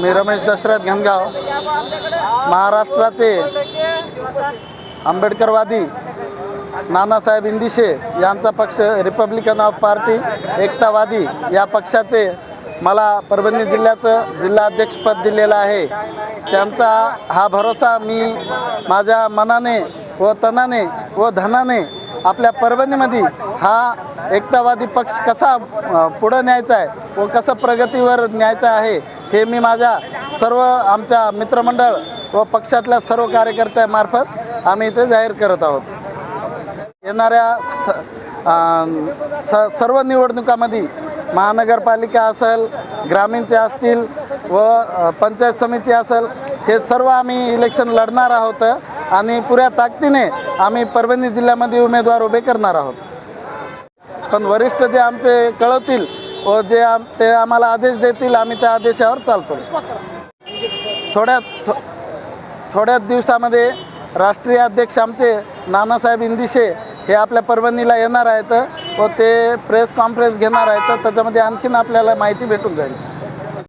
मी रमेश दशरथ घनगाव महाराष्ट्राचे आंबेडकरवादी नानासाहेब इंदिशे यांचा पक्ष रिपब्लिकन ऑफ पार्टी एकतावादी या पक्षाचे मला परभणी जिल्ह्याचं जिल्हा अध्यक्षपद दिलेलं आहे. त्यांचा हा भरोसा मी माझ्या मनाने व तनाने व धनाने आपल्या परभणीमध्ये हा एकतावादी पक्ष कसा पुढं न्यायचा आहे व कसं प्रगतीवर न्यायचा आहे हे मी माझ्या सर्व आमच्या मित्रमंडळ व पक्षातल्या सर्व कार्यकर्त्यामार्फत आम्ही इथे जाहीर करत आहोत. येणाऱ्या स स सर्व निवडणुकामध्ये महानगरपालिका असेल ग्रामीणचे असतील व पंचायत समिती असेल हे सर्व आम्ही इलेक्शन लढणार आहोत आणि पुऱ्या ताकदीने आम्ही परभणी जिल्ह्यामध्ये उमेदवार उभे करणार आहोत. पण वरिष्ठ जे आमचे कळवतील व जे आम ते आम्हाला आदेश देतील आम्ही त्या आदेशावर चालतो. थोड्या थो थोड्याच दिवसामध्ये राष्ट्रीय अध्यक्ष आमचे नानासाहेब इंदिशे हे आपल्या परभणीला येणार आहेत व ते प्रेस कॉन्फरन्स घेणार आहेत. त्याच्यामध्ये आणखीन आपल्याला माहिती भेटून जाईल.